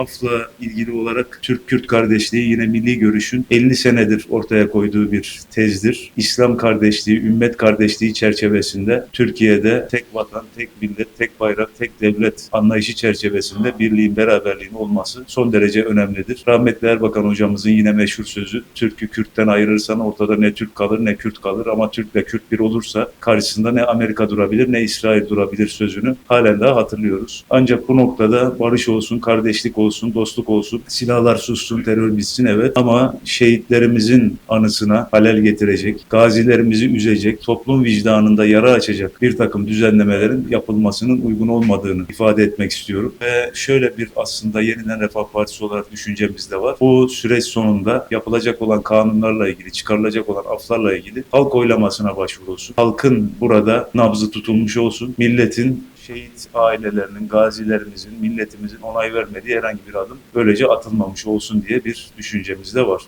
afla ilgili olarak Türk-Kürt kardeşliği yine milli görüşün 50 senedir ortaya koyduğu bir tezdir. İslam kardeşliği, ümmet kardeşliği çerçevesinde Türkiye'de tek vatan, tek millet, tek bayrak, tek devlet anlayışı çerçevesinde birliğin, beraberliğin olması son derece önemlidir. Rahmetli Erbakan hocamızın yine meşhur sözü, Türk'ü Kürt'ten ayırırsan ortada ne Türk kalır ne Kürt kalır ama Türk ve Kürt bir olursa karşısında ne Amerika durabilir ne İsrail durabilir sözünü halen daha hatırlıyoruz. Ancak bu noktada barış olsun, kardeşlik olsun, dostluk olsun, silahlar sussun, terör bitsin evet ama şehitlerimizin anısına halel getirecek, gazilerimizi üzecek, toplum vicdanında yara açacak bir takım düzenlemelerin yapılmasının uygun olmadığını ifade etmek istiyorum. Ve şöyle bir aslında yeniden Refah Partisi olarak düşüncemiz de var. Bu süreç sonunda yapılacak olan kanunlarla ilgili, çıkarılacak olan aflarla ilgili halk oylamasına başvurulsun. Halkın burada nabzı tutulmuş olsun. Milletin şehit ailelerinin, gazilerimizin, milletimizin onay vermediği herhangi bir adım böylece atılmamış olsun diye bir düşüncemiz de var.